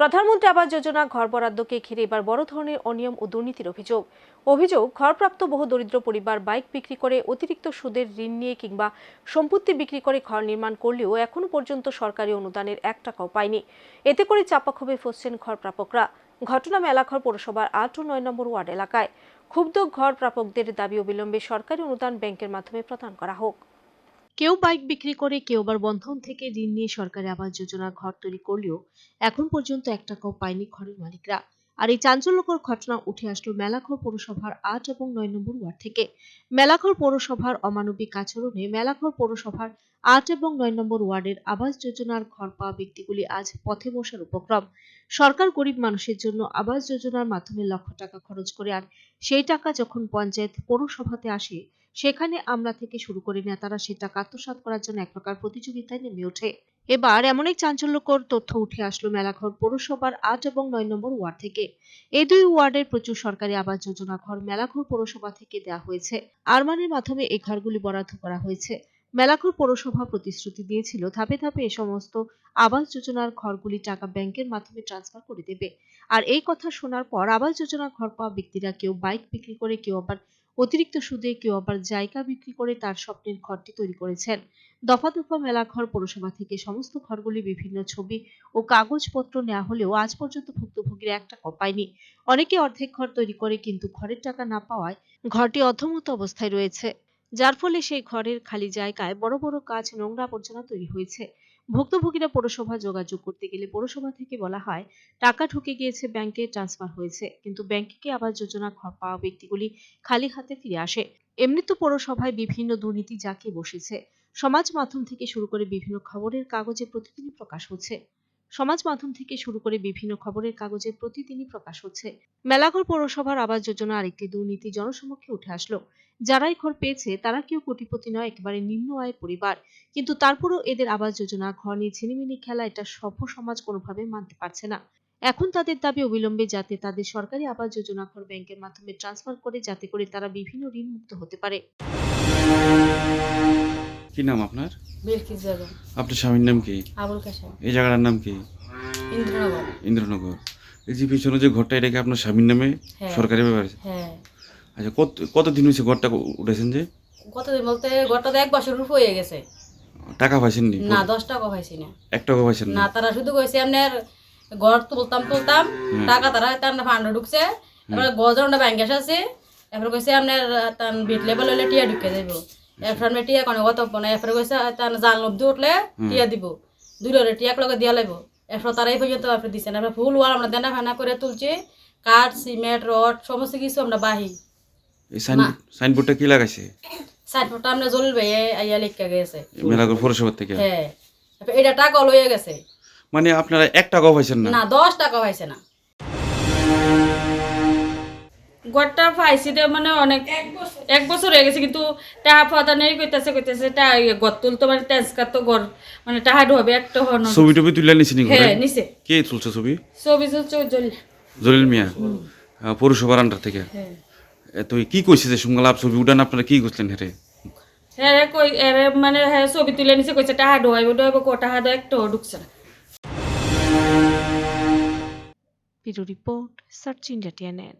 প্রধানমন্ত্রী আবাস যোজনা, ঘর বরাদ্দকে ঘিরে এবার বড় ধরনের অনিয়ম ও দুর্নীতির অভিযোগ। অভিযোগ, ঘরপ্রাপ্ত বহু দরিদ্র পরিবার বাইক বিক্রি করে অতিরিক্ত সুদের ঋণ নিয়ে কিংবা সম্পত্তি বিক্রি করে ঘর নির্মাণ করলেও এখনও পর্যন্ত সরকারি অনুদানের এক টাকাও পায়নি। এতে করে চাপাক্ষোভে ফসছেন ঘর প্রাপকরা ঘটনা মেলাঘর পৌরসভার আট ও নয় নম্বর ওয়ার্ড এলাকায়। ক্ষুব্ধ ঘর প্রাপকদের দাবি অবিলম্বে সরকারি অনুদান ব্যাংকের মাধ্যমে প্রদান করা হোক। কেউ বাইক বিক্রি করে, কেউ আবার বন্ধন থেকে ঋণ নিয়ে সরকারি আবাস যোজনা ঘর তৈরি করলেও এখন পর্যন্ত এক টাকাও পায়নি ঘরের মালিকরা। আর এই চাঞ্চল্যকর ঘটনা উঠে আসলো মেলাঘর পৌরসভার আট এবং নয় নম্বর ওয়ার্ড থেকে। মেলাঘর পৌরসভার অমানবিক আচরণে মেলাঘর পৌরসভার আট এবং নয় নম্বর ওয়ার্ডের আবাস যোজনার ঘর পাওয়া ব্যক্তিগুলি আজ পথে বসার উপক্রম। সরকার গরিব মানুষের জন্য আবাস যোজনার মাধ্যমে লক্ষ টাকা খরচ করে আর সেই টাকা যখন পঞ্চায়েত পৌরসভাতে আসে, সেখানে আমরা থেকে শুরু করে নেতারা সে টাকা আত্মসাৎ করার জন্য এক প্রকার প্রতিযোগিতায় নেমে ওঠে। এবার এমন এক চাঞ্চল্যকর তথ্য উঠে আসলো মেলাঘর পৌরসভার আট এবং নয় নম্বর ওয়ার্ড থেকে। এই দুই ওয়ার্ডের প্রচুর সরকারি আবাস যোজনা ঘর মেলাঘর পৌরসভা থেকে দেওয়া হয়েছে। আরমানের মাধ্যমে এই ঘরগুলি বরাদ্দ করা হয়েছে। মেলাঘর পৌরসভা প্রতিশ্রুতি দিয়েছিল, ধাপে ধাপে এ সমস্ত আবাস যোজনার ঘরগুলি টাকা ব্যাংকের মাধ্যমে ট্রান্সফার করে দেবে। আর এই কথা শোনার পর আবাস যোজনা ঘর পাওয়া ব্যক্তিরা কেউ বাইক বিক্রি করে, কেউ আবার অতিরিক্ত সুদে, কেউ আবার জায়গা বিক্রি করে তার স্বপ্নের ঘরটি তৈরি করেছেন। দফা দফা মেলাঘর পৌরসভা থেকে সমস্ত ঘরগুলি বিভিন্ন ছবি ও কাগজপত্র নেওয়া হলেও আজ পর্যন্ত ভুক্তভোগীরা এক টাকাও পায়নি। অনেকে অর্ধেক ঘর তৈরি করে, কিন্তু ঘরের টাকা না পাওয়ায় ঘরটি অর্ধমত অবস্থায় রয়েছে। যার ফলে সেই ঘরের খালি জায়গায় বড় বড় কাজ নোংরা আবর্জনা তৈরি হয়েছে। ভুক্তভোগীরা পৌরসভা যোগাযোগ করতে গেলে পৌরসভা থেকে বলা হয়, টাকা ঢুকে গিয়েছে ব্যাংকে ট্রান্সফার হয়েছে, কিন্তু ব্যাংকে আবাস যোজনা ঘর পাওয়া ব্যক্তিগুলি খালি হাতে ফিরে আসে? এমনি তো পৌরসভায় বিভিন্ন দুর্নীতি জাকে বসেছে। সমাজ মাধ্যম থেকে শুরু করে বিভিন্ন খবরের কাগজে প্রতিদিনই প্রকাশ হচ্ছে। সমাজ মাধ্যম থেকে শুরু করে বিভিন্ন খবরের কাগজে প্রতিদিনই প্রকাশ হচ্ছে। মেলাঘর পৌরসভার আবাস যোজনা আরেকটি দুর্নীতি জনসমক্ষে উঠে আসলো। যারাই ঘর পেয়েছে, তারা কেউ কোটিপতি নয়, একেবারে নিম্ন আয় পরিবার। কিন্তু তারপরেও এদের আবাস যোজনা, ঘর নিয়ে ছিনিমিনি খেলা এটা সভ্য সমাজ কোনোভাবে মানতে পারছে না। এখন তাদের দাবি অবিলম্বে যাতে তাদের সরকারি আবাস যোজনা ঘর ব্যাংকের মাধ্যমে ট্রান্সফার করে, যাতে করে তারা বিভিন্ন ঋণ মুক্ত হতে পারে। কি নাম আপনার? বিলকিস বেগম আপনার স্বামীর নাম কি? আবুল কাশেম। এই জায়গাটার নাম কি? ইন্দ্রনগর। ইন্দ্রনগর। এই যে পিছনে যে ঘরটা এটাকে আপনার স্বামীর নামে? হ্যাঁ। সরকারি ব্যাপার? হ্যাঁ। আচ্ছা কত কতদিন হয়েছে ঘরটা উঠেছেন যে? কতদিন বলতে এক বছর রূপ হয়ে গেছে। টাকা পাইছেন নি না দশ টাকা পাইছি না এক টাকা পাইছেন না না তারা শুধু কইছে আপনার ঘর তুলতাম তুলতাম টাকা তারা তার ফান্ড ঢুকছে। এবার গজনটা ব্যাংকে আছে এরপর কইছে আপনার তার বিট লেভেল হলে টিয়া ঢুকে যাইব। এরপর টিয়া কোনো কত না এরপরে কইছে তার জাল নব্দি উঠলে টিয়া দিব। দুই লরে টিয়া লগে দিয়া লাগবো। এরপর তারা এই পর্যন্ত আপনি দিচ্ছেন এরপর ফুল ওয়াল আমরা দেনা ফেনা করে তুলছি। কাঠ সিমেন্ট রড সমস্ত কিছু আমরা বাহি। সাইনবোর্ডটা কি লাগাইছে? সাইডটা আমরা জ্বলবে আইয়া লেখা গেছে। মেলাঘর পৌরসভা থেকে? হ্যাঁ। এটা টাকা লইয়া গেছে। মানে আপনারা এক টাকাও পাইছেন না? না দশ টাকা হয়েছে না। গড়টা পাইছি মানে অনেক এক বছর। হয়ে গেছে কিন্তু টাকা ফাদা নেই কইতাছে কইতাছে টা গড় তুলতো মানে ট্রান্সকার তো গড় মানে টাকা ঢোবে একটা হন। ছবি টবি তুলে নিছি নি হ্যাঁ নিছে। কে তুলছে ছবি? ছবি চলছে জল জলিল। মিয়া? পৌরসভার আন্ডার থেকে? হ্যাঁ। তো কি কইছে যে সুঙ্গালাপ ছবি উঠান আপনারা কি করছেন হেরে হ্যাঁ কই এরে মানে হ্যাঁ ছবি তুলে নিছে কইছে টাকা ঢোয়াইব ঢোয়াইব কো টাকা দো একটা ঢুকছে না। Bureau report search India TNN.